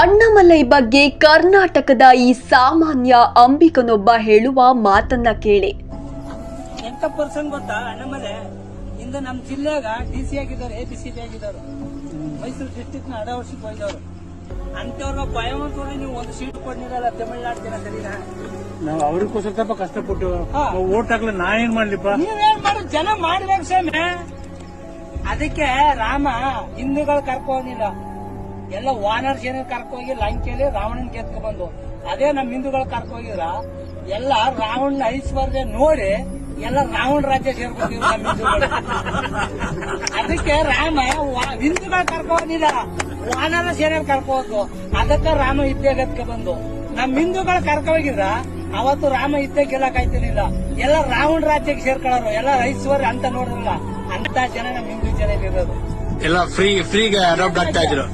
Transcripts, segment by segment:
ಅಣ್ಣಾಮಲೈ ಬಗ್ಗೆ ಕರ್ನಾಟಕದ ಈ ಸಾಮಾನ್ಯ ಅಂಬಿಕನೊಬ್ಬ ಹೇಳುವ ಮಾತನ್ನ ಕೇಳಿ. ಎಂತ ಪರ್ಸನ್ ಗೊತ್ತಾ? ಅಣ್ಣಮಲೆ ಇಂದು ನಮ್ಮ ಜಿಲ್ಲೆಗ ಡಿ ಸಿ ಆಗಿದ್ದಾರೆ ಎ ಬಿ ಸಿ ಪಿ ಆಗಿದ್ದಾರೆ. ಮೈಸೂರು ಡಿಸ್ಟಿಕ್ನ ವರ್ಷಕ್ಕೆ ಹೋಗಿದವರು ಅಂತವ್ರ ಭಯವಂತರು ನೀವು ಒಂದು ಸೀಟ್ ಕೊಡ್ನಿರಲ್ಲ ತಮಿಳ್ನಾಡು ಜನ ಸರಿನಾ ನಾವು ಅವ್ರಿಗೋಸ್ಕರ ಸ್ವಲ್ಪ ಕಷ್ಟಪಟ್ಟು. ಓಟ್ ಹಾಕ್ಲ ನಾ ಏನ್ ಮಾಡ್ಲಿಪ್ಪ? ನೀವೇನ್ ಮಾಡು ಜನ ಮಾಡ್ಬೇಕು ಸ್ವಾಮಿ. ಅದಕ್ಕೆ ರಾಮ ಹಿಂದೂಗಳು ಕರ್ಕೋನಿಲ್ಲ ಎಲ್ಲ ವಾನರ್ ಸೇನೆ ಕರ್ಕೋಗಿ ಲಂಕೆಯಲ್ಲಿ ರಾವಣನ್ ಗೆದ್ಕ ಬಂದು ಅದೇ ನಮ್ಮ ಹಿಂದೂಗಳು ಕರ್ಕೋಗಿದ್ರ, ಎಲ್ಲ ರಾವಣನ ಐಶ್ವರ್ಯ ನೋಡಿ ಎಲ್ಲ ರಾವಣ ರಾಜ್ಯ ಸೇರ್ಕೊಂಡಿದ್ರು ನಮ್ಮ ಹಿಂದೂಗಳು. ಅದಕ್ಕೆ ರಾಮ ಹಿಂದೂಗಳು ಕರ್ಕೊಂಡಿಲ್ಲ ವಾನರ ಸೇನೆ ಕರ್ಕೋದು ಅದಕ್ಕೆ ರಾಮ ಇದ್ದೇ ಗೆದ್ಕ ಬಂದು. ನಮ್ಮ ಹಿಂದೂಗಳು ಕರ್ಕೋಗಿದ್ರ ಅವತ್ತು ರಾಮ ಇದ್ದೇ ಗೆಲ್ಲಕ್ ಆಯ್ತಿರ್ಲಿಲ್ಲ ಎಲ್ಲ ರಾವಣ ರಾಜ್ಯಕ್ಕೆ ಸೇರ್ಕೊಳ್ಳೋರು, ಎಲ್ಲ ಐಶ್ವರ್ಯ ಅಂತ ನೋಡಿರಲ್ಲ, ಅಂತ ಜನ ನಮ್ಮ ಹಿಂದೂ ಜನ ಇರೋದು ಎಲ್ಲ ಫ್ರೀ ಫ್ರೀಗೆ ಅಡಾಪ್ಟ್ ಆಗ್ತಾ ಇದ್ರು.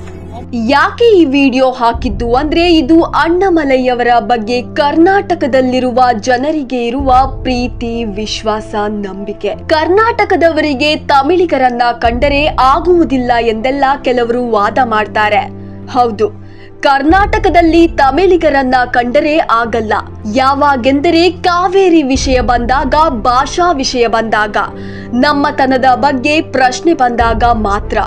ಯಾಕೆ ಈ ವಿಡಿಯೋ ಹಾಕಿದ್ದು ಅಂದ್ರೆ ಇದು ಅಣ್ಣಮಲೈಯವರ ಬಗ್ಗೆ ಕರ್ನಾಟಕದಲ್ಲಿರುವ ಜನರಿಗೆ ಇರುವ ಪ್ರೀತಿ, ವಿಶ್ವಾಸ, ನಂಬಿಕೆ. ಕರ್ನಾಟಕದವರಿಗೆ ತಮಿಳಿಗರನ್ನ ಕಂಡರೆ ಆಗುವುದಿಲ್ಲ ಎಂದೆಲ್ಲ ಕೆಲವರು ವಾದ ಮಾಡ್ತಾರೆ. ಹೌದು, ಕರ್ನಾಟಕದಲ್ಲಿ ತಮಿಳಿಗರನ್ನ ಕಂಡರೆ ಆಗಲ್ಲ. ಯಾವಾಗೆಂದರೆ ಕಾವೇರಿ ವಿಷಯ ಬಂದಾಗ, ಭಾಷಾ ವಿಷಯ ಬಂದಾಗ, ನಮ್ಮತನದ ಬಗ್ಗೆ ಪ್ರಶ್ನೆ ಬಂದಾಗ ಮಾತ್ರ.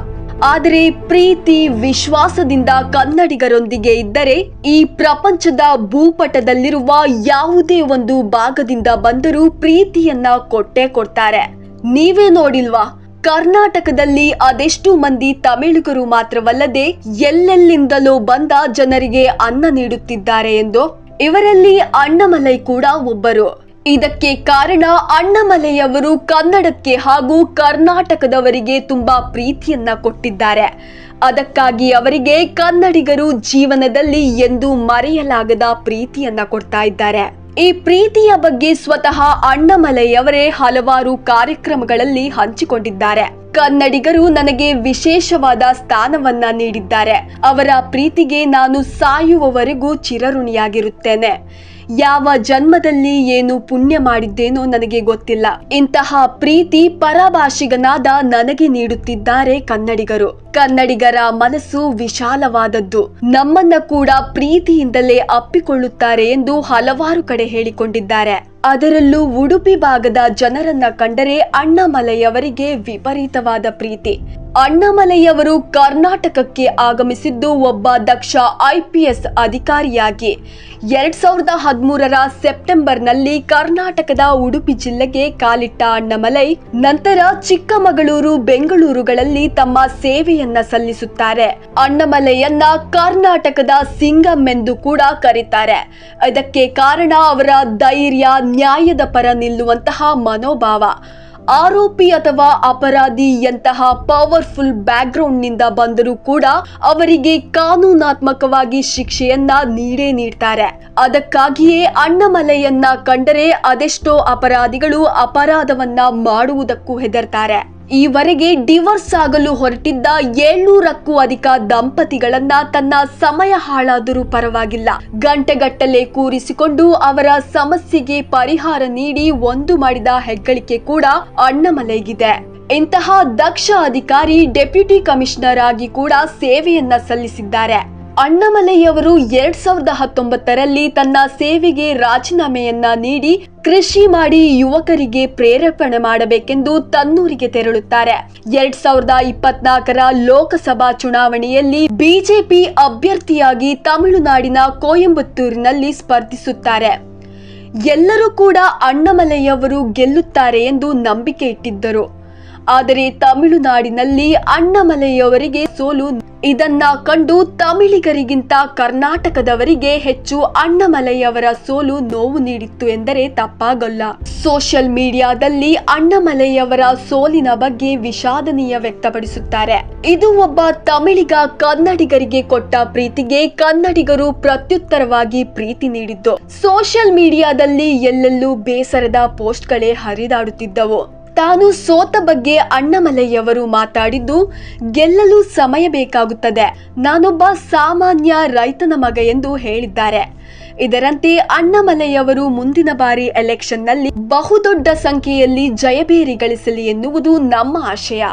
ಆದರೆ ಪ್ರೀತಿ ವಿಶ್ವಾಸದಿಂದ ಕನ್ನಡಿಗರೊಂದಿಗೆ ಇದ್ದರೆ ಈ ಪ್ರಪಂಚದ ಭೂಪಟದಲ್ಲಿರುವ ಯಾವುದೇ ಒಂದು ಭಾಗದಿಂದ ಬಂದರೂ ಪ್ರೀತಿಯನ್ನ ಕೊಟ್ಟೆ ಕೊಡ್ತಾರೆ. ನೀವೇ ನೋಡಿಲ್ವಾ? ಕರ್ನಾಟಕದಲ್ಲಿ ಅದೆಷ್ಟು ಮಂದಿ ತಮಿಳುಗರು ಮಾತ್ರವಲ್ಲದೆ ಎಲ್ಲೆಲ್ಲಿಂದಲೂ ಬಂದ ಜನರಿಗೆ ಅನ್ನ ನೀಡುತ್ತಿದ್ದಾರೆ ಎಂದು. ಇವರಲ್ಲಿ ಅಣ್ಣಮಲೈ ಕೂಡ ಒಬ್ಬರು. ಇದಕ್ಕೆ ಕಾರಣ ಅಣ್ಣಮಲೆಯವರು ಕನ್ನಡಕ್ಕೆ ಹಾಗೂ ಕರ್ನಾಟಕದವರಿಗೆ ತುಂಬಾ ಪ್ರೀತಿಯನ್ನ ಕೊಟ್ಟಿದ್ದಾರೆ. ಅದಕ್ಕಾಗಿ ಅವರಿಗೆ ಕನ್ನಡಿಗರು ಜೀವನದಲ್ಲಿ ಎಂದು ಮರೆಯಲಾಗದ ಪ್ರೀತಿಯನ್ನ ಕೊಡ್ತಾ ಇದ್ದಾರೆ. ಈ ಪ್ರೀತಿಯ ಬಗ್ಗೆ ಸ್ವತಃ ಅಣ್ಣಮಲೆಯವರೇ ಹಲವಾರು ಕಾರ್ಯಕ್ರಮಗಳಲ್ಲಿ ಹಂಚಿಕೊಂಡಿದ್ದಾರೆ. ಕನ್ನಡಿಗರು ನನಗೆ ವಿಶೇಷವಾದ ಸ್ಥಾನವನ್ನ ನೀಡಿದ್ದಾರೆ. ಅವರ ಪ್ರೀತಿಗೆ ನಾನು ಸಾಯುವವರೆಗೂ ಚಿರಋಣಿಯಾಗಿರುತ್ತೇನೆ. ಯಾವ ಜನ್ಮದಲ್ಲಿ ಏನು ಪುಣ್ಯ ಮಾಡಿದ್ದೇನೋ ನನಗೆ ಗೊತ್ತಿಲ್ಲ. ಇಂತಹ ಪ್ರೀತಿ ಪರಭಾಷಿಗನಾದ ನನಗೆ ನೀಡುತ್ತಿದ್ದಾರೆ ಕನ್ನಡಿಗರು. ಕನ್ನಡಿಗರ ಮನಸ್ಸು ವಿಶಾಲವಾದದ್ದು. ನಮ್ಮನ್ನ ಕೂಡ ಪ್ರೀತಿಯಿಂದಲೇ ಅಪ್ಪಿಕೊಳ್ಳುತ್ತಾರೆ ಎಂದು ಹಲವಾರು ಕಡೆ ಹೇಳಿಕೊಂಡಿದ್ದಾರೆ. ಅದರಲ್ಲೂ ಉಡುಪಿ ಭಾಗದ ಜನರನ್ನ ಕಂಡರೆ ಅಣ್ಣಾಮಲೈಯವರಿಗೆ ವಿಪರೀತವಾದ ಪ್ರೀತಿ. ಅಣ್ಣಾಮಲೈಯವರು ಕರ್ನಾಟಕಕ್ಕೆ ಆಗಮಿಸಿದ್ದು ಒಬ್ಬ ದಕ್ಷ ಐಪಿಎಸ್ ಅಧಿಕಾರಿಯಾಗಿ. ಎರಡ್ ಸಾವಿರದ ಹದಿಮೂರರ ಸೆಪ್ಟೆಂಬರ್ನಲ್ಲಿ ಕರ್ನಾಟಕದ ಉಡುಪಿ ಜಿಲ್ಲೆಗೆ ಕಾಲಿಟ್ಟ ಅಣ್ಣಮಲೈ ನಂತರ ಚಿಕ್ಕಮಗಳೂರು, ಬೆಂಗಳೂರುಗಳಲ್ಲಿ ತಮ್ಮ ಸೇವೆಯನ್ನ ಸಲ್ಲಿಸುತ್ತಾರೆ. ಅಣ್ಣಾಮಲೈಯನ್ನ ಕರ್ನಾಟಕದ ಸಿಂಗಂ ಎಂದು ಕೂಡ ಕರೀತಾರೆ. ಇದಕ್ಕೆ ಕಾರಣ ಅವರ ಧೈರ್ಯ, ನ್ಯಾಯದ ಪರ ನಿಲ್ಲುವಂತಹ ಮನೋಭಾವ. ಆರೋಪಿ ಅಥವಾ ಅಪರಾಧಿ ಎಂತಹ ಪವರ್ಫುಲ್ ಬ್ಯಾಕ್ಗ್ರೌಂಡ್ನಿಂದ ಬಂದರೂ ಕೂಡ ಅವರಿಗೆ ಕಾನೂನಾತ್ಮಕವಾಗಿ ಶಿಕ್ಷೆಯನ್ನ ನೀಡೇ ನೀಡ್ತಾರೆ. ಅದಕ್ಕಾಗಿಯೇ ಅಣ್ಣಮಲೆಯನ್ನ ಕಂಡರೆ ಅದೆಷ್ಟೋ ಅಪರಾಧಿಗಳು ಅಪರಾಧವನ್ನ ಮಾಡುವುದಕ್ಕೂ ಹೆದರ್ತಾರೆ. ಈವರೆಗೆ ಡಿವೋರ್ಸ್ ಆಗಲು ಹೊರಟಿದ್ದ ಏಳ್ನೂರಕ್ಕೂ ಅಧಿಕ ದಂಪತಿಗಳನ್ನ ತನ್ನ ಸಮಯ ಹಾಳಾದರೂ ಪರವಾಗಿಲ್ಲ. ಗಂಟೆಗಟ್ಟಲೆ ಕೂರಿಸಿಕೊಂಡು ಅವರ ಸಮಸ್ಯೆಗೆ ಪರಿಹಾರ ನೀಡಿ ಒಂದು ಮಾಡಿದ ಹೆಗ್ಗಳಿಕೆ ಕೂಡ ಅಣ್ಣಮಲೆಗಿದೆ. ಇಂತಹ ದಕ್ಷ ಅಧಿಕಾರಿ ಡೆಪ್ಯೂಟಿ ಕಮಿಷನರ್ ಆಗಿ ಕೂಡ ಸೇವೆಯನ್ನ ಸಲ್ಲಿಸಿದ್ದಾರೆ. ಅಣ್ಣಾಮಲೈಯವರು ಎರಡ್ ಸಾವಿರದ ಹತ್ತೊಂಬತ್ತರಲ್ಲಿ ತನ್ನ ಸೇವೆಗೆ ರಾಜೀನಾಮೆಯನ್ನ ನೀಡಿ ಕೃಷಿ ಮಾಡಿ ಯುವಕರಿಗೆ ಪ್ರೇರೇಪಣೆ ಮಾಡಬೇಕೆಂದು ತನ್ನೂರಿಗೆ ತೆರಳುತ್ತಾರೆ. ಎರಡ್ ಸಾವಿರದ ಇಪ್ಪತ್ನಾಲ್ಕರ ಲೋಕಸಭಾ ಚುನಾವಣೆಯಲ್ಲಿ ಬಿಜೆಪಿ ಅಭ್ಯರ್ಥಿಯಾಗಿ ತಮಿಳುನಾಡಿನ ಕೋಯಂಬತ್ತೂರಿನಲ್ಲಿ ಸ್ಪರ್ಧಿಸುತ್ತಾರೆ. ಎಲ್ಲರೂ ಕೂಡ ಅಣ್ಣಾಮಲೈಯವರು ಗೆಲ್ಲುತ್ತಾರೆ ಎಂದು ನಂಬಿಕೆ ಇಟ್ಟಿದ್ದರು. ಆದರೆ ತಮಿಳುನಾಡಿನಲ್ಲಿ ಅಣ್ಣಮಲೆಯವರಿಗೆ ಸೋಲು. ಇದನ್ನ ಕಂಡು ತಮಿಳಿಗರಿಗಿಂತ ಕರ್ನಾಟಕದವರಿಗೆ ಹೆಚ್ಚು ಅಣ್ಣಮಲೆಯವರ ಸೋಲು ನೋವು ನೀಡಿತ್ತು ಎಂದರೆ ತಪ್ಪಾಗಲ್ಲ. ಸೋಷಿಯಲ್ ಮೀಡಿಯಾದಲ್ಲಿ ಅಣ್ಣಮಲೆಯವರ ಸೋಲಿನ ಬಗ್ಗೆ ವಿಷಾದನೀಯ ವ್ಯಕ್ತಪಡಿಸುತ್ತಾರೆ. ಇದು ಒಬ್ಬ ತಮಿಳಿಗ ಕನ್ನಡಿಗರಿಗೆ ಕೊಟ್ಟ ಪ್ರೀತಿಗೆ ಕನ್ನಡಿಗರು ಪ್ರತ್ಯುತ್ತರವಾಗಿ ಪ್ರೀತಿ ನೀಡಿದ್ದು. ಸೋಷಿಯಲ್ ಮೀಡಿಯಾದಲ್ಲಿ ಎಲ್ಲೆಲ್ಲೂ ಬೇಸರದ ಪೋಸ್ಟ್ಗಳೇ ಹರಿದಾಡುತ್ತಿದ್ದವು. ತಾನು ಸೋತ ಬಗ್ಗೆ ಅಣ್ಣಮಲೈಯವರು ಮಾತಾಡಿದ್ದು ಗೆಲ್ಲಲು ಸಮಯ ಬೇಕಾಗುತ್ತದೆ. ನಾನೊಬ್ಬ ಸಾಮಾನ್ಯ ರೈತನ ಮಗ ಎಂದು ಹೇಳಿದ್ದಾರೆ. ಇದರಂತೆ ಅಣ್ಣಾಮಲೈಯವರು ಮುಂದಿನ ಬಾರಿ ಎಲೆಕ್ಷನ್ನಲ್ಲಿ ಬಹುದೊಡ್ಡ ಸಂಖ್ಯೆಯಲ್ಲಿ ಜಯಭೇರಿ ಗಳಿಸಲಿ ಎನ್ನುವುದು ನಮ್ಮ ಆಶಯ.